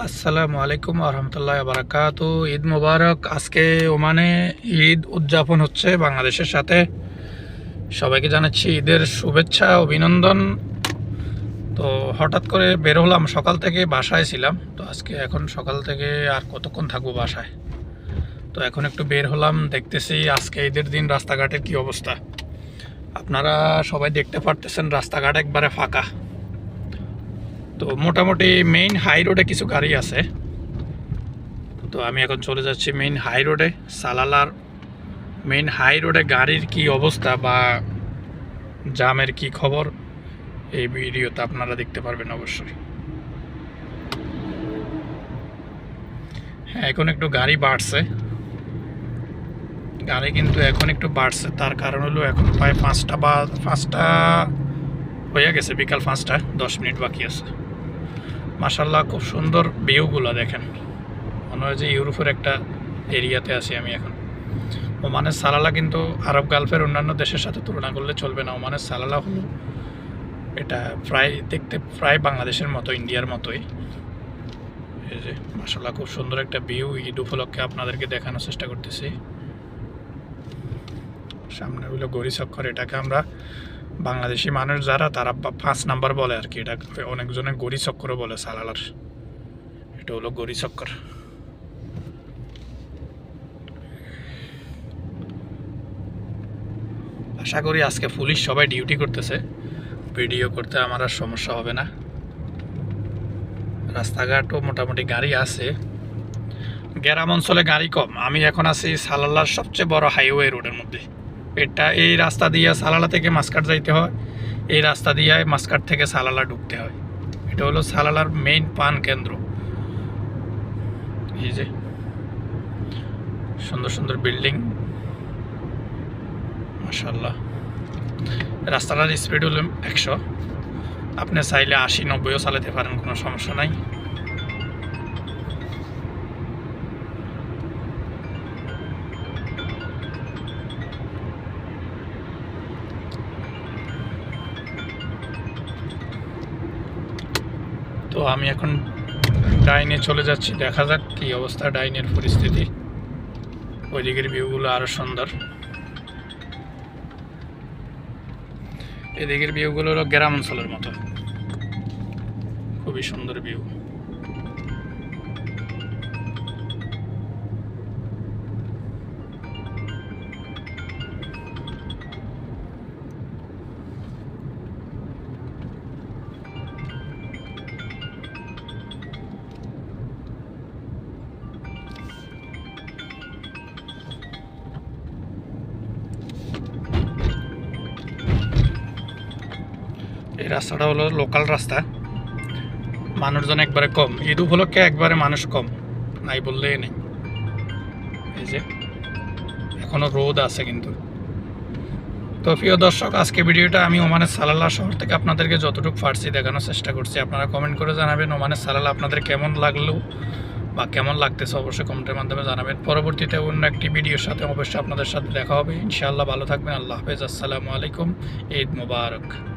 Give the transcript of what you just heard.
আসসালামু আলাইকুম আহমতুল্লাহ বারাকাত। ঈদ মুবারক। আজকে ওমানে ঈদ উদযাপন হচ্ছে বাংলাদেশের সাথে। সবাইকে জানাচ্ছি ঈদের শুভেচ্ছা, অভিনন্দন। তো হঠাৎ করে বের হলাম সকাল থেকে, বাসায় ছিলাম। তো আজকে এখন সকাল থেকে আর কতক্ষণ থাকব বাসায়? তো এখন একটু বের হলাম, দেখতেছি আজকে ঈদের দিন রাস্তাঘাটের কি অবস্থা। আপনারা সবাই দেখতে পারতেছেন রাস্তাঘাট একবারে ফাঁকা। তো মোটামুটি মেইন হাই রোডে কিছু গাড়ি আছে। তো আমি এখন চলে যাচ্ছি মেইন হাই রোডে সালালার মেইন হাই রোডে গাড়ির কি অবস্থা বা জামের কি খবর, এই ভিডিওতে আপনারা দেখতে পারবেন অবশ্যই। হ্যাঁ এখন একটু গাড়ি বাড়ছে। গাড়ি কিন্তু এখন একটু বাড়ছে, তার কারণ হলো এখন প্রায় পাঁচটা বা পাঁচটা হয়ে গেছে, বিকাল পাঁচটা, দশ মিনিট বাকি আছে। মাসাল্লাহ খুব সুন্দর ভিউগুলো দেখেন। মনে হয় যে ইউরোপের একটা এরিয়াতে আছি আমি এখন। ওমানের সালালা কিন্তু আরব গালফের অন্যান্য দেশের সাথে তুলনা করলে চলবে না। ওমানের সালালা হলো এটা প্রায় দেখতে প্রায় বাংলাদেশের মতো, ইন্ডিয়ার মতোই। এই যে মাসাল্লাহ খুব সুন্দর একটা ভিউ ঈদ উপলক্ষে আপনাদেরকে দেখানোর চেষ্টা করতেছি। সামনে হলো গড়ি চক্কর এটাকে আমরা বাংলাদেশি মানুষ যারা, তারা পাঁচ নাম্বার বলে আর কি। এটা অনেকজনে গড়ি চক্করও বলে, সালালার। এটা হলো গড়ি চক্কর। আশা করি আজকে পুলিশ সবাই ডিউটি করতেছে। ভিডিও করতে আমার আর সমস্যা হবে না। রাস্তাঘাটও মোটামুটি গাড়ি আছে। গ্রাম অঞ্চলে গাড়ি কম। আমি এখন আছি সালালার সবচেয়ে বড় হাইওয়ে রোডের মধ্যে। এটা এই রাস্তা দিয়ে সালালা থেকে মাসকাট যাইতে হয়। এই রাস্তা দিয়ে মাসকাট থেকে সালালা ঢুকতে হয়। এটা হলো সালালার মেইন পান কেন্দ্র। এই যে, সুন্দর সুন্দর বিল্ডিং। মাসাল্লাহ রাস্তাটার স্পিড হলো একশো। আপনি চাইলে আশি নব্বইও চালাতে পারেন, কোনো সমস্যা নাই। তো আমি এখন ডাইনে চলে যাচ্ছি। দেখা যাক কি অবস্থা ডাইনের পরিস্থিতি। ওই দিকের ভিউগুলো আরও সুন্দর। এদিকের ভিউগুলো হলো গ্রাম অঞ্চলের মতো। খুবই সুন্দর ভিউ। এই রাস্তাটা হলো লোকাল রাস্তা মানুষজন একবারে কম। ঈদ উপলক্ষে একবারে মানুষ কম। নাই বললেই নেই। এই যে, এখনও রোদ আছে কিন্তু। তো প্রিয় দর্শক আজকে ভিডিওটা আমি ওমানের সালাল্লাহ শহর থেকে আপনাদেরকে যতটুকু ফার্সি দেখানোর চেষ্টা করছি, আপনারা কমেন্ট করে জানাবেন ওমানের সালাল্লাহ আপনাদের কেমন লাগল বা কেমন লাগতেছে অবশ্যই কমেন্টের মাধ্যমে জানাবেন। পরবর্তীতে অন্য একটি ভিডিওর সাথে অবশ্যই আপনাদের সাথে দেখা হবে। ইনশাআল্লাহ ভালো থাকবেন। আল্লাহ হাফেজ। আসসালামু আলাইকুম। ঈদ মুবারক।